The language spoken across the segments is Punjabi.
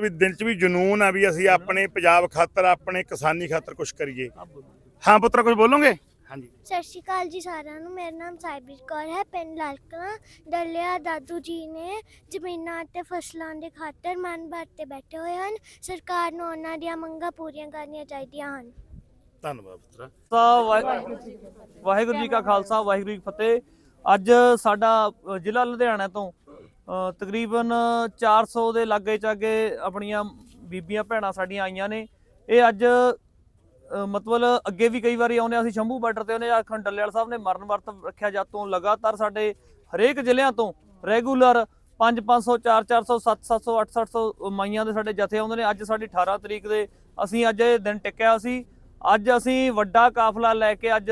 ਵੀ ਦਿਲ 'ਚ ਵੀ ਜਨੂਨ ਆ ਵੀ ਅਸੀਂ ਆਪਣੇ ਪੰਜਾਬ ਖਾਤਰ ਆਪਣੇ ਕਿਸਾਨੀ ਖਾਤਰ ਕੁਝ ਕਰੀਏ। ਹਾਂ ਪੁੱਤਰ ਕੁਝ ਬੋਲੋਗੇ? ਹਾਂਜੀ। ਸਤਿ ਸ਼੍ਰੀ ਅਕਾਲ ਜੀ ਸਾਰਿਆਂ ਨੂੰ। ਮੇਰਾ ਨਾਮ ਸਾਹਿਬੀਰ ਕੌਰ ਹੈ। ਪਿੰਡ ਲਾਲਕਲਾਂ ਡੱਲਿਆ ਦਾਦੂ ਜੀ ਨੇ ਜ਼ਮੀਨਾਂ ਅਤੇ ਫਸਲਾਂ ਦੇ ਖਾਤਰ ਮਨ ਭਰ ਤੇ ਬੈਠੇ ਹੋਏ ਹਨ। ਸਰਕਾਰ ਨੂੰ ਉਹਨਾਂ ਦੀਆਂ ਮੰਗਾਂ ਪੂਰੀਆਂ ਕਰਨੀਆਂ ਚਾਹੀਦੀਆਂ ਹਨ। ਧੰਨਵਾਦ ਪੁੱਤਰ। ਵਾਹਿਗੁਰੂ ਜੀ ਕਾ ਖਾਲਸਾ ਵਾਹਿਗੁਰੂ ਜੀ ਕੀ ਫਤਿਹ। ਅੱਜ ਸਾਡਾ ਜ਼ਿਲ੍ਹਾ ਲੁਧਿਆਣਾ ਤੋਂ ਤਕਰੀਬਨ 400 ਦੇ ਲਾਗੇ ਚਾਗੇ ਆਪਣੀਆਂ ਬੀਬੀਆਂ ਭੈਣਾਂ ਸਾਡੀਆਂ ਆਈਆਂ ਨੇ। ਇਹ ਅੱਜ ਮਤਲਬ ਅੱਗੇ ਵੀ ਕਈ ਵਾਰੀ ਆਉਂਦੇ ਹਾਂ ਅਸੀਂ ਸ਼ੰਭੂ ਬਾਰਡਰ ਤੇ ਆਉਂਦੇ ਆਖਣ ਡੱਲੇਵਾਲ ਸਾਹਿਬ ਨੇ ਮਰਨ ਵਰਤ ਰੱਖਿਆ ਜਦ ਤੋਂ ਲਗਾਤਾਰ ਸਾਡੇ ਹਰੇਕ ਜ਼ਿਲ੍ਹਿਆਂ ਤੋਂ ਰੈਗੂਲਰ 5 500 4 400 7 700 8 700 ਮਾਈਆਂ ਦੇ ਸਾਡੇ ਜਥੇ ਆਉਂਦੇ ਨੇ। ਅੱਜ ਸਾਡੀ 18 ਤਰੀਕ ਦੇ ਅਸੀਂ ਅੱਜ ਇਹ ਦਿਨ ਟਿਕਿਆ ਸੀ। ਅੱਜ ਅਸੀਂ ਵੱਡਾ ਕਾਫਲਾ ਲੈ ਕੇ ਅੱਜ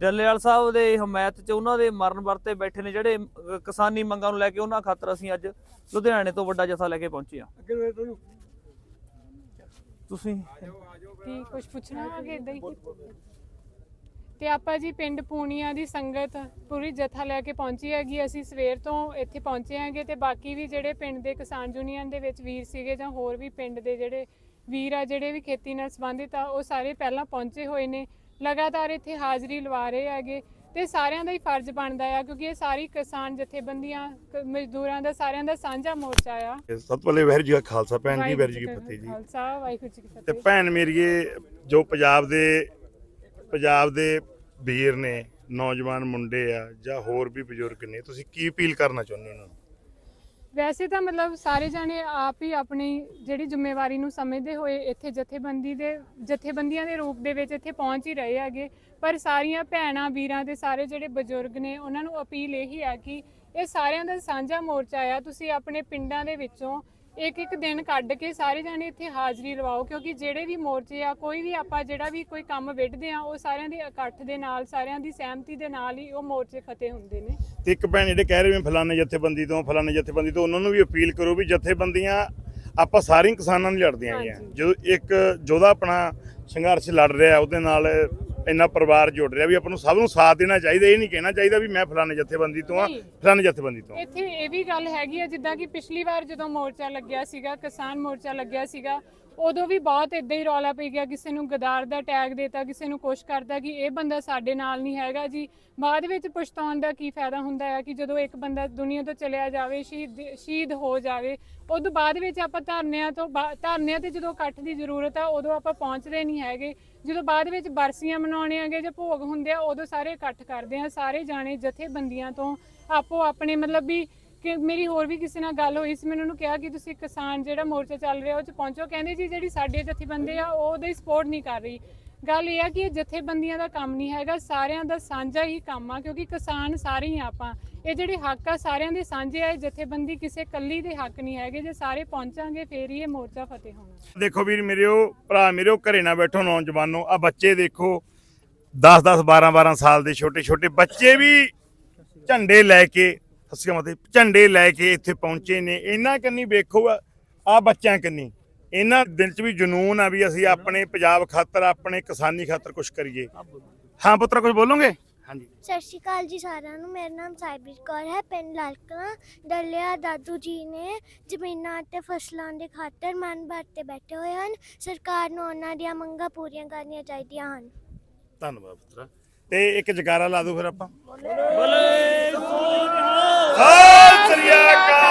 ਡੱਲੇਵਾਲ ਸਾਹਿਬ ਦੇ ਹਮਾਇਤ 'ਚ ਉਹਨਾਂ ਦੇ ਮਰਨ ਵਰਤੇ ਬੈਠੇ ਨੇ ਜਿਹੜੇ ਕਿਸਾਨੀ ਮੰਗਾਂ ਨੂੰ ਲੈ ਕੇ ਉਹਨਾਂ ਖਾਤਰ ਅਸੀਂ ਅੱਜ ਲੁਧਿਆਣੇ ਤੋਂ ਵੱਡਾ ਜਥਾ ਲੈ ਕੇ ਪਹੁੰਚੇ ਆ ਤੁਸੀਂ? ਕੀ ਕੁਝ ਪੁੱਛਣਾ ਕਿ ਇਦਾਂ ਹੀ? ਤੇ ਆਪਾਂ ਜੀ ਪਿੰਡ ਪੂਣੀਆਂ ਦੀ ਸੰਗਤ ਪੂਰੀ ਜਥਾ ਲੈ ਕੇ ਪਹੁੰਚੀ ਹੈਗੀ। ਅਸੀਂ ਸਵੇਰ ਤੋਂ ਇੱਥੇ ਪਹੁੰਚੇ ਹੈਗੇ ਤੇ ਬਾਕੀ ਵੀ ਜਿਹੜੇ ਪਿੰਡ ਦੇ ਕਿਸਾਨ ਯੂਨੀਅਨ ਦੇ ਵਿੱਚ ਵੀਰ ਸੀਗੇ ਜਾਂ ਹੋਰ ਵੀ ਪਿੰਡ ਦੇ ਜਿਹੜੇ ਵੀਰ ਆ ਜਿਹੜੇ ਵੀ ਖੇਤੀ ਨਾਲ ਸੰਬੰਧਿਤ ਆ ਉਹ ਸਾਰੇ ਪਹਿਲਾਂ ਪਹੁੰਚੇ ਹੋਏ ਨੇ। ਲਗਾਤਾਰ ਇੱਥੇ ਹਾਜ਼ਰੀ ਲਵਾ ਰਹੇ ਹੈਗੇ ਤੇ ਸਾਰਿਆਂ ਦਾ ਹੀ ਫਰਜ਼ ਬਣਦਾ ਆ ਕਿਉਂਕਿ ਇਹ ਸਾਰੀ ਕਿਸਾਨ ਜਥੇਬੰਦੀਆਂ ਕ- ਮਜ਼ਦੂਰਾਂ ਦਾ ਸਾਰਿਆਂ ਦਾ ਸਾਂਝਾ ਮੋਰਚਾ ਆ। ਸਭ ਤੋਂ ਪਹਿਲੇ ਵਾਹਿਗੁਰੂ ਜੀ ਕਾ ਖਾਲਸਾ ਭੈਣ ਜੀ ਵਾਹਿਗੁਰੂ ਜੀ ਕਾ ਫਤਿਹ ਜੀ। ਖਾਲਸਾ ਵਾਹਿਗੁਰੂ ਜੀ ਕੀ ਤੇ ਫਤਿਹ। ਭੈਣ ਮੇਰੀਏ ਜੋ ਪੰਜਾਬ ਦੇ ਪੰਜਾਬ ਦੇ ਵੀਰ ਨੇ ਨੌਜਵਾਨ ਮੁੰਡੇ ਆ ਜਾਂ ਹੋਰ ਵੀ ਬਜ਼ੁਰਗ ਨੇ ਤੁਸੀਂ ਕੀ ਅਪੀਲ ਕਰਨਾ ਚਾਹੁੰਦੇ ਹੋ ਉਹਨਾਂ ਨੂੰ? ਵੈਸੇ ਤਾਂ ਮਤਲਬ ਸਾਰੇ ਜਾਣੇ ਆਪ ਹੀ ਆਪਣੀ ਜਿਹੜੀ ਜ਼ਿੰਮੇਵਾਰੀ ਨੂੰ ਸਮਝਦੇ ਹੋਏ ਇੱਥੇ ਜਥੇਬੰਦੀ ਦੇ, ਜਥੇਬੰਦੀਆਂ ਦੇ ਰੂਪ ਦੇ ਵਿੱਚ ਇੱਥੇ ਪਹੁੰਚ ਹੀ ਰਹੇ ਹੈਗੇ। ਪਰ ਸਾਰੀਆਂ ਭੈਣਾਂ, ਵੀਰਾਂ ਦੇ ਸਾਰੇ ਜਿਹੜੇ ਬਜ਼ੁਰਗ ਨੇ, ਉਹਨਾਂ ਨੂੰ ਅਪੀਲ ਇਹੀ ਆ ਕਿ ਇਹ ਸਾਰਿਆਂ ਦਾ ਸਾਂਝਾ ਮੋਰਚਾ ਆ। ਤੁਸੀਂ ਆਪਣੇ ਪਿੰਡਾਂ ਦੇ ਵਿੱਚੋਂ ਇੱਕ ਇੱਕ ਦਿਨ ਕੱਢ ਕੇ ਸਾਰੇ ਜਾਣੇ ਇੱਥੇ ਹਾਜ਼ਰੀ ਲਵਾਓ ਕਿਉਂਕਿ ਜਿਹੜੇ ਵੀ ਮੋਰਚੇ ਆ ਕੋਈ ਵੀ ਆਪਾਂ ਜਿਹੜਾ ਵੀ ਕੋਈ ਕੰਮ ਵਿੱਢਦੇ ਆ ਉਹ ਸਾਰਿਆਂ ਦੇ ਇਕੱਠ ਦੇ ਨਾਲ ਸਾਰਿਆਂ ਦੀ ਸਹਿਮਤੀ ਦੇ ਨਾਲ ਹੀ ਉਹ ਮੋਰਚੇ ਫਤਿਹ ਹੁੰਦੇ ਨੇ ਤੇ ਇੱਕ ਭੈਣ ਜਿਹੜੇ ਕਹਿ ਰਹੇ ਵੀ ਫਲਾਣੇ ਜਥੇਬੰਦੀ ਤੋਂ ਫਲਾਣੇ ਜਥੇਬੰਦੀ ਤੋਂ ਉਹਨਾਂ ਨੂੰ ਵੀ ਅਪੀਲ ਕਰੋ ਵੀ ਜਥੇਬੰਦੀਆਂ ਆਪਾਂ ਸਾਰੀਆਂ ਕਿਸਾਨਾਂ ਨੂੰ ਲੜਦੀਆਂ ਹਾਂਜੀ। ਜਦੋਂ ਇੱਕ ਜੋਧਾ ਆਪਣਾ ਸੰਘਰਸ਼ ਲੜ ਰਿਹਾ ਉਹਦੇ ਨਾਲ ਇੰਨਾ ਪਰਿਵਾਰ ਜੁੜ ਰਿਹਾ ਵੀ ਆਪਾਂ ਨੂੰ ਸਭ ਨੂੰ ਸਾਥ ਦੇਣਾ ਚਾਹੀਦਾ ਇਹ ਨਹੀਂ ਕਹਿਣਾ ਚਾਹੀਦਾ ਵੀ ਮੈਂ ਫਲਾਣੇ ਜਥੇਬੰਦੀ ਤੋਂ ਆ। ਫਲਾਣੇ ਜਥੇਬੰਦੀ ਤੋਂ ਇੱਥੇ ਇਹ ਵੀ ਗੱਲ ਹੈਗੀ ਆ ਜਿੱਦਾਂ ਕਿ ਪਿਛਲੀ ਵਾਰ ਜਦੋਂ ਮੋਰਚਾ ਲੱਗਿਆ ਸੀਗਾ ਕਿਸਾਨ ਮੋਰਚਾ ਲੱਗਿਆ ਸੀਗਾ ਉਦੋਂ ਵੀ ਬਹੁਤ ਇਦਾਂ ਹੀ ਰੌਲਾ ਪਈ ਗਿਆ, ਕਿਸੇ ਨੂੰ ਗਦਾਰ ਦਾ ਟੈਗ ਦੇਤਾ, ਕਿਸੇ ਨੂੰ ਕੁਛ ਕਰਦਾ ਕਿ ਇਹ ਬੰਦਾ ਸਾਡੇ ਨਾਲ ਨਹੀਂ ਹੈਗਾ ਜੀ। ਬਾਅਦ ਵਿੱਚ ਪਛਤਾਉਣ ਦਾ ਕੀ ਫਾਇਦਾ ਹੁੰਦਾ ਹੈ ਕਿ ਜਦੋਂ ਇੱਕ ਬੰਦਾ ਦੁਨੀਆ ਤੋਂ ਚਲਿਆ ਜਾਵੇ, ਸ਼ਹੀਦ ਸ਼ਹੀਦ ਹੋ ਜਾਵੇ, ਉਦੋਂ ਬਾਅਦ ਵਿੱਚ ਆਪਾਂ ਧਰਨਿਆਂ ਤੋਂ ਬਾ- ਧਰਨਿਆਂ ਤੇ ਜਦੋਂ ਇਕੱਠ ਦੀ ਜ਼ਰੂਰਤ ਆ, ਉਦੋਂ ਆਪਾਂ ਪਹੁੰਚਦੇ ਨਹੀਂ ਹੈਗੇ। ਜਦੋਂ ਬਾਅਦ ਵਿੱਚ ਬਰਸੀਆਂ ਮਨਾਉਣੇ ਆਗੇ ਜਾਂ ਭੋਗ ਹੁੰਦੇ ਆ, ਉਦੋਂ ਸਾਰੇ ਇਕੱਠ ਕਰਦੇ ਆ, ਸਾਰੇ ਜਾਣੇ ਜਥੇਬੰਦੀਆਂ ਤੋਂ ਆਪੋ ਆਪਣੇ ਮਤਲਬ ਵੀ ਕਿ ਮੇਰੀ ਹੋਰ ਵੀ ਕਿਸੇ ਨਾਲ ਗੱਲ ਹੋਈ ਸੀ, ਮੈਨੂੰ ਉਹਨੂੰ ਕਿਹਾ ਕਿ ਤੁਸੀਂ ਕਿਸਾਨ ਜਿਹੜਾ ਮੋਰਚਾ ਚੱਲ ਰਿਹਾ ਉਹ ਚ ਪਹੁੰਚੋ। ਕਹਿੰਦੇ ਜੀ ਜਿਹੜੀ ਸਾਡੇ ਜਥੇਬੰਦੇ ਆ, ਉਹ ਉਹਦੀ ਸਪੋਰਟ ਨਹੀਂ ਕਰ ਰਹੀ। ਗੱਲ ਇਹ ਆ ਕਿ ਇਹ ਜਥੇਬੰਦੀਆਂ ਦਾ ਕੰਮ ਨਹੀਂ ਹੈਗਾ, ਸਾਰਿਆਂ ਦਾ ਸਾਂਝਾ ਹੀ ਕੰਮ ਆ, ਕਿਉਂਕਿ ਕਿਸਾਨ ਸਾਰੇ ਹੀ ਆਪਾਂ। ਇਹ ਜਿਹੜੇ ਹੱਕ ਆ, ਸਾਰਿਆਂ ਦੇ ਸਾਂਝੇ ਆ, ਇਹ ਜਥੇਬੰਦੀ ਕਿਸੇ ਕੱਲੀ ਦੇ ਹੱਕ ਨਹੀਂ ਹੈਗੇ, ਜੇ ਸਾਰੇ ਪਹੁੰਚਾਂਗੇ, ਫੇਰ ਹੀ ਇਹ ਮੋਰਚਾ ਫਤਿਹ ਹੋਣਾ। ਦੇਖੋ ਵੀਰ ਮੇਰਿਓ, ਭਰਾ ਮੇਰਿਓ, ਘਰੇ ਨਾ ਬੈਠੋ ਨੌਜਵਾਨੋ ਆ ਬੱਚੇ ਦੇਖੋ 10 10 12 12 ਸਾਲ ਦੇ ਛੋਟੇ ਛੋਟੇ ਬੱਚੇ ਵੀ ਝੰਡੇ ਲੈ ਕੇ ਹੱਸਿਆ ਮਤੇ ਝੰਡੇ ਲੈ ਕੇ ਇੱਥੇ ਪਹੁੰਚੇ ਨੇ। ਇਹਨਾਂ ਕੰਨੀ ਵੇਖੋ ਆ ਬੱਚਿਆਂ ਕੰਨੀ। ਇਹਨਾਂ ਦਿਲ 'ਚ ਵੀ ਜਨੂਨ ਆ ਵੀ ਅਸੀਂ ਆਪਣੇ ਪੰਜਾਬ ਖਾਤਰ ਆਪਣੇ ਕਿਸਾਨੀ ਖਾਤਰ ਕੁਝ ਕਰੀਏ। ਹਾਂ ਪੁੱਤਰ ਕੁਝ ਬੋਲੋਗੇ? ਹਾਂਜੀ। ਸਤਿ ਸ਼੍ਰੀ ਅਕਾਲ ਜੀ ਸਾਰਿਆਂ ਨੂੰ। ਮੇਰਾ ਨਾਮ ਸਾਹਿਬੀਰ ਕੌਰ ਹੈ। ਪਿੰਡ ਲਾਲਕਲਾਂ ਡੱਲਿਆ ਦਾਦੂ ਜੀ ਨੇ ਜ਼ਮੀਨਾਂ ਅਤੇ ਫਸਲਾਂ ਦੇ ਖਾਤਰ ਮਨ ਭਰ ਤੇ ਬੈਠੇ ਹੋਏ ਹਨ। ਸਰਕਾਰ ਨੂੰ ਉਹਨਾਂ ਦੀਆਂ ਮੰਗਾਂ ਪੂਰੀਆਂ ਕਰਨੀਆਂ ਚਾਹੀਦੀਆਂ ਹਨ। ਧੰਨਵਾਦ ਪੁੱਤਰ। ਤੇ ਇੱਕ ਜਕਾਰਾ ਲਾ ਦਿਓ ਫਿਰ ਆਪਾਂ। ਬੋਲੇ। ਸਤਿ ਸ੍ਰੀ ਅਕਾਲ।